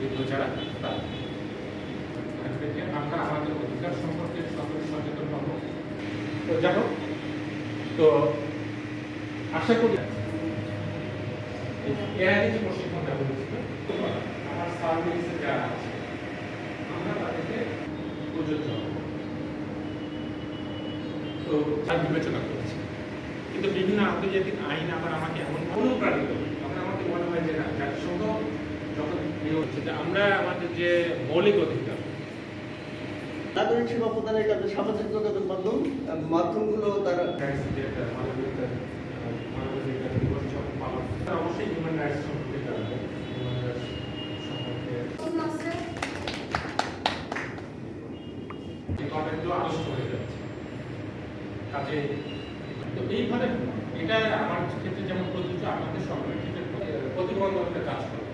বৃদ্ধ যারা তারা আমরা আমাদের অধিকার সম্পর্কে সকলে সচেতন হব। তো যাই হোক, তো আশা করি এর আগে যে প্রশিক্ষণ দেওয়া হয়েছিল আমার সার্ভিসে যারা আছে, আমরা তাদেরকে প্রযোজ্য। তো তার বিবেচনা করেছি। কিন্তু বিভিন্ন আন্তর্জাতিক আইন আবার আমাকে এমন অনুপ্রাণিত করে। তখন আমাকে মনে হয় যে না জাতিসংঘ যখন ইয়ে হচ্ছে যে আমরা আমাদের যে মৌলিক অধিকার নাগরিক সেবা প্রদানের কাজে সামাজিক যোগাযোগ মাধ্যম মাধ্যমগুলো তারা অবশ্যই হিউম্যান রাইটস সম্পর্কে হয়ে কাজে তো এইভাবে এটা আমার ক্ষেত্রে যেমন প্রযোজ্য আমাদের সরকারের ক্ষেত্রে প্রতিবন্ধকতা কাজ করে।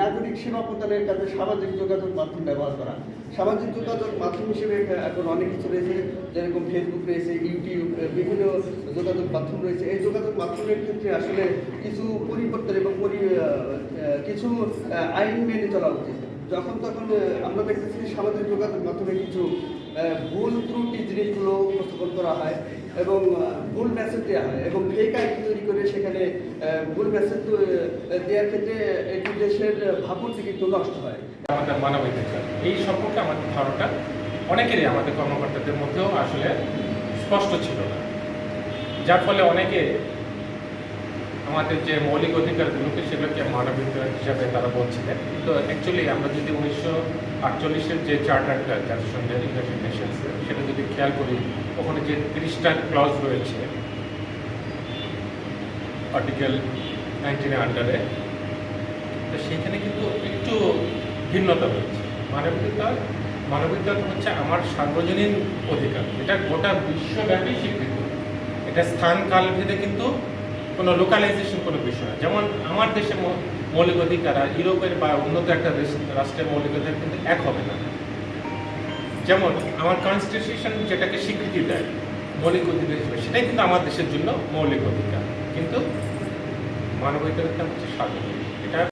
নাগরিক সেবা প্রদানের কাজে সামাজিক যোগাযোগ মাধ্যম ব্যবহার করা। সামাজিক যোগাযোগ মাধ্যম হিসেবে এখন অনেক কিছু রয়েছে। যেরকম ফেসবুক রয়েছে ইউটিউব বিভিন্ন যোগাযোগ মাধ্যম রয়েছে। এই যোগাযোগ মাধ্যমের ক্ষেত্রে আসলে কিছু পরিবর্তন এবং কিছু আইন মেনে চলা উচিত। যখন তখন আমরা দেখতেছি সামাজিক যোগাযোগ মাধ্যমে কিছু ভুল ত্রুটি জিনিসগুলো উপস্থাপন করা হয়। এবং ভুল মেসেজ দেওয়া হয় এবং ফেক আইডি তৈরি করে সেখানে ভুল মেসেজ দেওয়ার ক্ষেত্রে একটি দেশের ভাবমূর্তি কিন্তু নষ্ট হয়। আমাদের মানবাধিকার এই সম্পর্কে আমাদের ধারণা অনেকেরই, আমাদের কর্মকর্তাদের মধ্যেও আসলে স্পষ্ট ছিল না। যার ফলে অনেকে আমাদের যে মৌলিক অধিকারগুলোকে সেগুলোকে মানবাধিকার হিসাবে তারা বলছিলেন। তো অ্যাকচুয়ালি আমরা যদি উনিশশো আটচল্লিশের যে চার্টারটা জাতিসংঘের ইউনাইটেড নেশনস সেটা যদি খেয়াল করি, ওখানে যে তিরিশটা ক্লজ রয়েছে আর্টিকেল নাইনটিনের আন্ডারে তো সেখানে কিন্তু একটু ভিন্নতা রয়েছে। মানবাধিকার মানবাধিকার হচ্ছে আমার সার্বজনীন অধিকার। এটা গোটা বিশ্বব্যাপী স্বীকৃত। এটা স্থান কাল ভেদে কিন্তু কোনো লোকালাইজেশন কোনো বিষয় যেমন আমার দেশে মৌলিক অধিকার আর ইউরোপের বা উন্নত একটা দেশ, রাষ্ট্রের মৌলিক অধিকার কিন্তু এক হবে না। যেমন আমার কনস্টিটিউশন যেটাকে স্বীকৃতি দেয়, মৌলিক অধিকার হিসেবে, সেটাই কিন্তু আমার দেশের জন্য মৌলিক অধিকার। কিন্তু মানবাধিকারটা হচ্ছে সার্বজনীন